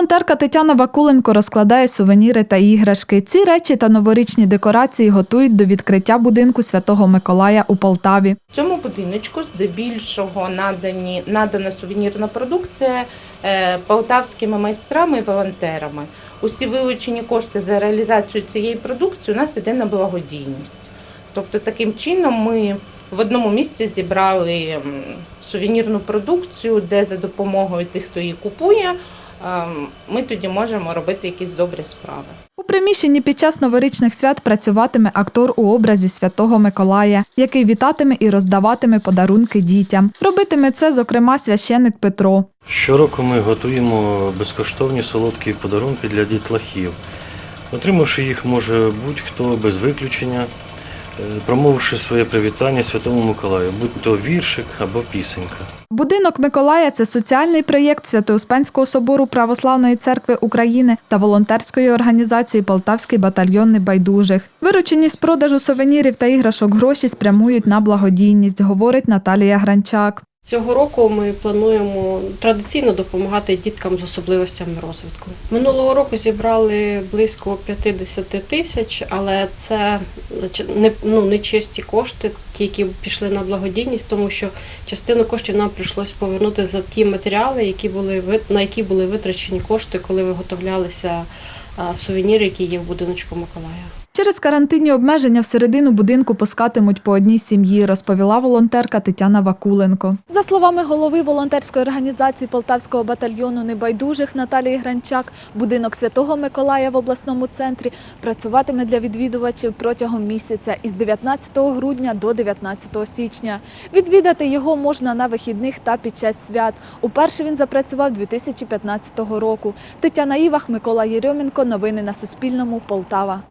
Волонтерка Тетяна Вакуленко розкладає сувеніри та іграшки. Ці речі та новорічні декорації готують до відкриття будинку Святого Миколая у Полтаві. В цьому будиночку здебільшого надані, надана сувенірна продукція е, полтавськими майстрами і волонтерами. Усі вилучені кошти за реалізацію цієї продукції у нас іде на благодійність. Тобто таким чином ми в одному місці зібрали сувенірну продукцію, де за допомогою тих, хто її купує, ми тоді можемо робити якісь добрі справи. У приміщенні під час новорічних свят працюватиме актор у образі Святого Миколая, який вітатиме і роздаватиме подарунки дітям. Робитиме це, зокрема, священик Петро. Щороку ми готуємо безкоштовні солодкі подарунки для дітлахів. Отримавши їх може будь-хто без виключення, промовивши своє привітання Святому Миколаю, будь то віршик або пісенька. Будинок Миколая це соціальний проєкт Свято-Успенського собору Православної церкви України та волонтерської організації Полтавський батальйон небайдужих. Виручені з продажу сувенірів та іграшок гроші спрямують на благодійність, говорить Наталія Гранчак. Цього року ми плануємо традиційно допомагати діткам з особливостями розвитку. Минулого року зібрали близько 50 тисяч, але це не, ну, не чисті кошти, ті, які пішли на благодійність, тому що частину коштів нам прийшлось повернути за ті матеріали, які були на які були витрачені кошти, коли виготовлялися сувеніри, які є в будиночку Миколая. Через карантинні обмеження всередину будинку пускатимуть по одній сім'ї, розповіла волонтерка Тетяна Вакуленко. За словами голови волонтерської організації Полтавського батальйону небайдужих Наталії Гранчак, будинок Святого Миколая в обласному центрі працюватиме для відвідувачів протягом місяця із 19 грудня до 19 січня. Відвідати його можна на вихідних та під час свят. Уперше він запрацював 2015 року. Тетяна Івах, Микола Єрьоменко. Новини на Суспільному. Полтава.